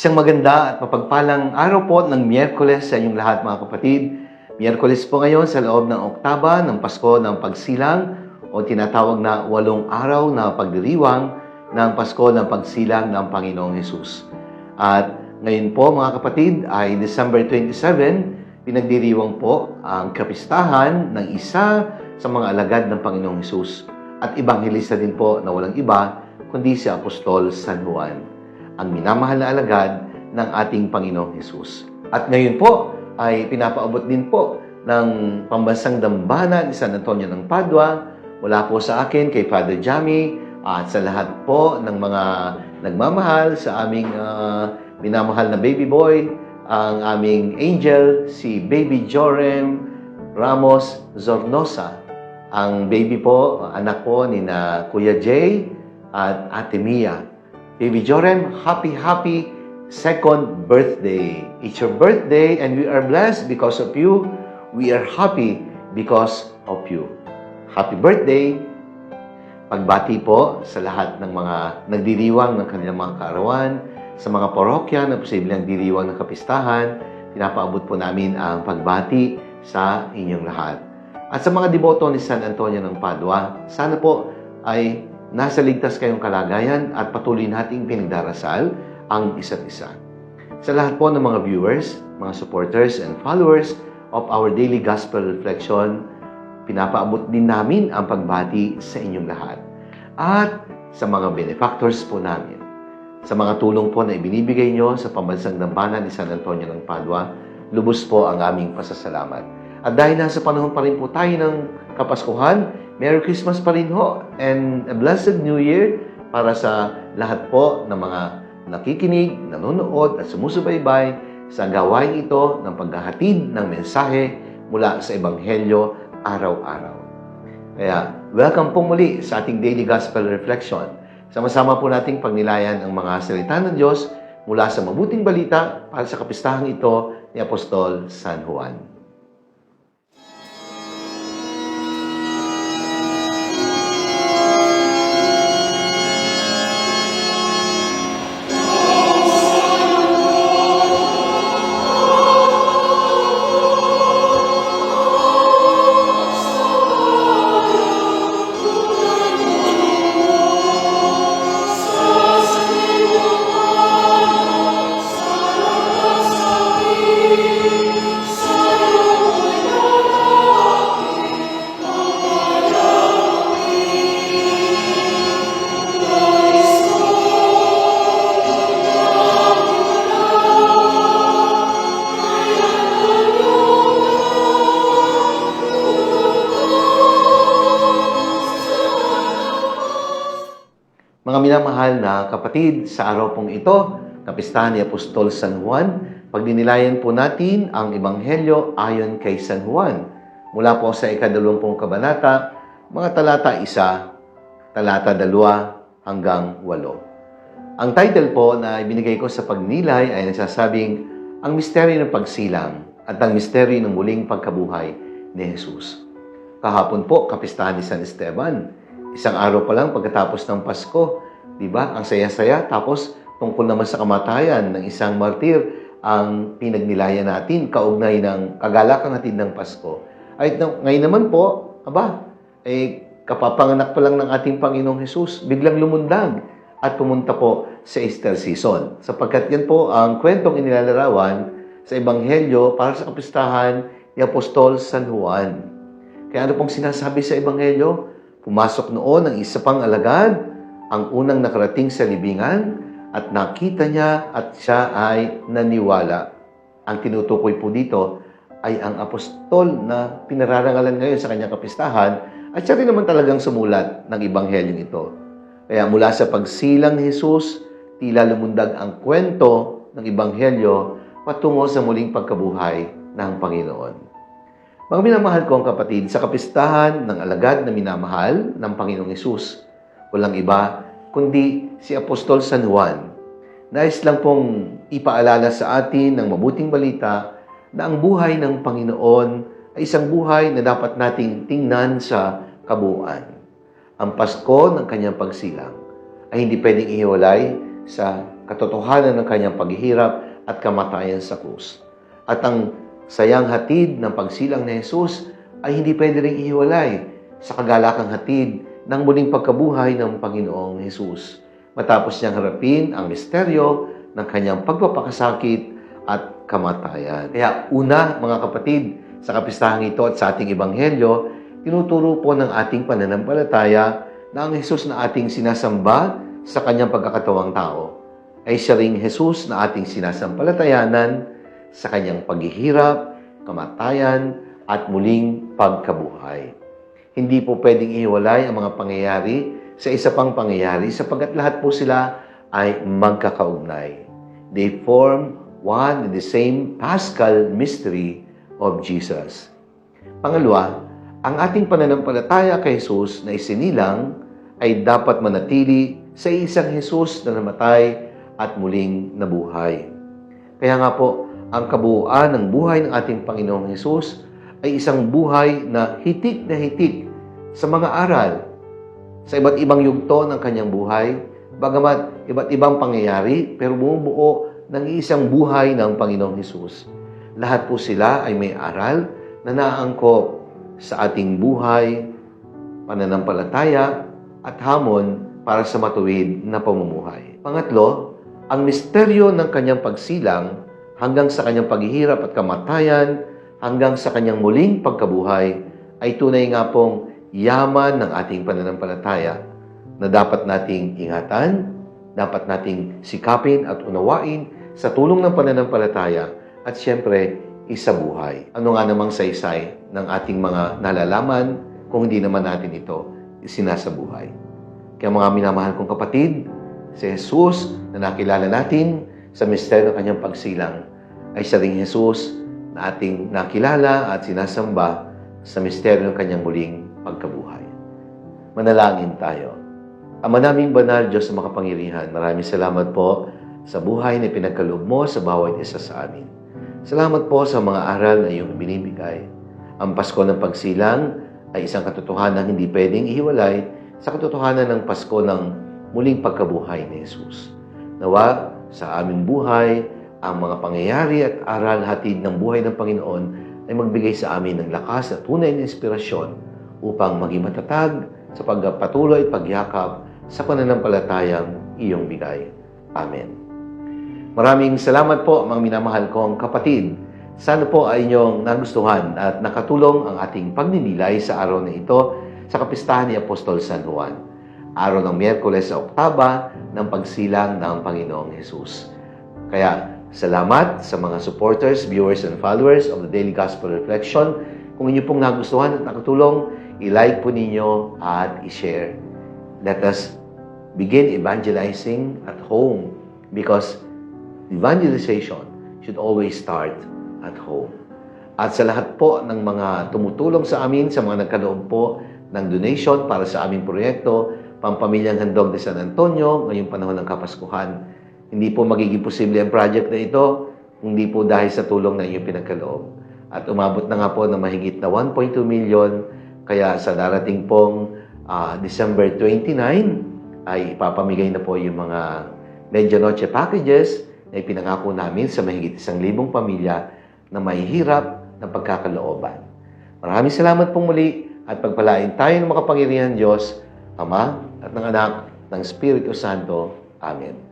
Isang maganda at mapagpalang araw po ng Miyerkules sa inyong lahat mga kapatid. Miyerkules po ngayon sa loob ng Oktaba ng Pasko ng Pagsilang o tinatawag na walong araw na pagdiriwang ng Pasko ng Pagsilang ng Panginoong Hesus. At ngayon po mga kapatid ay December 27, pinagdiriwang po ang kapistahan ng isa sa mga alagad ng Panginoong Hesus at ibanghelista din po na walang iba kundi si Apostol San Juan, ang minamahal na alagad ng ating Panginoong Hesus. At ngayon po ay pinapaabot din po ng pambansang dambana ni San Antonio ng Padua mula po sa akin kay Father Jami at sa lahat po ng mga nagmamahal sa aming ah, minamahal na baby boy, ang aming angel, si Baby Jorem Ramos Zornosa. Ang baby po, anak po ni na Kuya Jay at Ate Mia. Baby Jorem, happy, happy second birthday. It's your birthday and we are blessed because of you. We are happy because of you. Happy birthday! Pagbati po sa lahat ng mga nagdiriwang ng kanilang mga kaarawan, sa mga parokya na posibleng diriwang ng kapistahan, pinapaabot po namin ang pagbati sa inyong lahat. At sa mga deboto ni San Antonio ng Padua, sana po ay nasa ligtas kayong kalagayan at patuloy nating pinagdarasal ang isa't isa. Sa lahat po ng mga viewers, mga supporters and followers of our daily gospel reflection, pinapaabot din namin ang pagbati sa inyong lahat. At sa mga benefactors po namin, sa mga tulong po na ibinibigay nyo sa pambansang dambana ni San Antonio ng Padua, lubos po ang aming pasasalamat. At dahil nasa panahon pa rin po tayo ng Kapaskuhan, Merry Christmas pa rin ho and a blessed New Year para sa lahat po ng mga nakikinig, nanonood at sumusubaybay sa gawain ito ng paghahatid ng mensahe mula sa Ebanghelyo araw-araw. Kaya, welcome po muli sa ating Daily Gospel Reflection. Sama-sama po nating pagnilayan ang mga salita ng Diyos mula sa mabuting balita para sa kapistahang ito ni Apostol San Juan. Mga minamahal na kapatid, sa araw pong ito, kapistahan ni Apostol San Juan, pagdinilayan po natin ang Ebanghelyo ayon kay San Juan. Mula po sa ikadalumpong kabanata, mga talata isa, talata dalawa hanggang walo. Ang title po na ibinigay ko sa pagninilay ay nagsasabing ang misteryo ng pagsilang at ang misteryo ng muling pagkabuhay ni Jesus. Kahapon po, kapistahan ni San Esteban. Isang araw pa lang pagkatapos ng Pasko, di ba? Ang saya-saya. Tapos, tungkol naman sa kamatayan ng isang martir, ang pinagnilayan natin, kaugnay ng kagalakang hatid ng Pasko. Ay, ngayon naman po, aba, eh, kapapanganak pa lang ng ating Panginoong Jesus, biglang lumundag at pumunta po sa Easter season. Sapagkat yan po ang kwentong inilalarawan sa Ebanghelyo para sa kapistahan ni Apostol San Juan. Kaya ano pong sinasabi sa Ebanghelyo? Pumasok noon ang isa pang alagad, ang unang nakarating sa libingan, at nakita niya at siya ay naniwala. Ang tinutukoy po dito ay ang apostol na pinararangalan ngayon sa kanyang kapistahan at siya rin naman talagang sumulat ng Ebanghelyong ito. Kaya mula sa pagsilang ni Jesus, tila lumundag ang kwento ng Ebanghelyo patungo sa muling pagkabuhay ng Panginoon. Mga minamahal kong kapatid, sa kapistahan ng alagad na minamahal ng Panginoong Yesus, walang iba kundi si Apostol San Juan. Nais lang pong ipaalala sa atin ng mabuting balita na ang buhay ng Panginoon ay isang buhay na dapat nating tingnan sa kabuuan. Ang Pasko ng kanyang pagsilang ay hindi pwedeng ihiwalay sa katotohanan ng kanyang paghihirap at kamatayan sa krus. At ang sayang hatid ng pagsilang ni Jesus ay hindi pwede ring ihiwalay sa kagalakang hatid ng muling pagkabuhay ng Panginoong Jesus. Matapos niyang harapin ang misteryo ng kanyang pagpapakasakit at kamatayan. Kaya una, mga kapatid, sa kapistahang ito at sa ating ebanghelyo, tinuturo po ng ating pananampalataya na ang Jesus na ating sinasamba sa kanyang pagkakatawang tao ay siya ring Jesus na ating sinasampalatayanan sa kanyang paghihirap, kamatayan, at muling pagkabuhay. Hindi po pwedeng ihiwalay ang mga pangyayari sa isa pang pangyayari sapagkat lahat po sila ay magkakaugnay. They form one and the same Paschal mystery of Jesus. Pangalawa, ang ating pananampalataya kay Jesus na isinilang ay dapat manatili sa isang Jesus na namatay at muling nabuhay. Kaya nga po, ang kabuuan ng buhay ng ating Panginoong Jesus ay isang buhay na hitik na hitik sa mga aral, sa iba't ibang yugto ng kanyang buhay, bagamat iba't ibang pangyayari, pero bumubuo ng isang buhay ng Panginoong Jesus. Lahat po sila ay may aral na naangkop sa ating buhay, pananampalataya, at hamon para sa matuwid na pamumuhay. Pangatlo, ang misteryo ng kanyang pagsilang hanggang sa kanyang paghihirap at kamatayan, hanggang sa kanyang muling pagkabuhay, ay tunay nga pong yaman ng ating pananampalataya na dapat nating ingatan, dapat nating sikapin at unawain sa tulong ng pananampalataya at siyempre isabuhay. Ano nga namang saysay ng ating mga nalalaman kung hindi naman natin ito sinasabuhay. Kaya mga minamahal kong kapatid, si Jesus na nakilala natin sa misteryo ng kanyang pagsilang ay siya ring Jesus na ating nakilala at sinasamba sa misteryo ng kanyang muling pagkabuhay. Manalangin tayo. Ama naming banal, Diyos sa makapangyarihan, maraming salamat po sa buhay na pinagkaloob mo sa bawat isa sa amin. Salamat po sa mga aral na iyong binibigay. Ang Pasko ng Pagsilang ay isang katotohanan hindi pwedeng ihiwalay sa katotohanan ng Pasko ng muling pagkabuhay ni Jesus. Nawa sa aming buhay, ang mga pangyayari at aral hatid ng buhay ng Panginoon ay magbigay sa amin ng lakas at tunay na inspirasyon upang maging matatag sa pagpatuloy at pagyakap sa pananampalatayang iyong bigay. Amen. Maraming salamat po mga minamahal kong kapatid. Sana po ay inyong nagustuhan at nakatulong ang ating pagninilay sa araw na ito sa kapistahan ni Apostol San Juan. Araw ng Miyerkules sa Oktaba ng pagsilang ng Panginoong Jesus. Kaya salamat sa mga supporters, viewers, and followers of the Daily Gospel Reflection. Kung inyo pong nagustuhan at nakatulong, i-like po ninyo at i-share. Let us begin evangelizing at home because evangelization should always start at home. At sa lahat po ng mga tumutulong sa amin, sa mga nagkaloob po ng donation para sa aming proyekto, Pampamilyang Handog de San Antonio, ngayong panahon ng Kapaskuhan. Hindi po magiging posible ang project na ito, hindi po dahil sa tulong na inyong pinagkaloob. At umabot na nga po ng mahigit na 1.2 million, kaya sa darating pong ah, December 29, ay ipapamigay na po yung mga Medianoche packages na ipinangako namin sa mahigit isang libong pamilya na mahihirap ng pagkakalooban. Maraming salamat pong muli at pagpalain tayo ng makapangyarihan Diyos, Ama at ng Anak ng Espiritu Santo. Amen.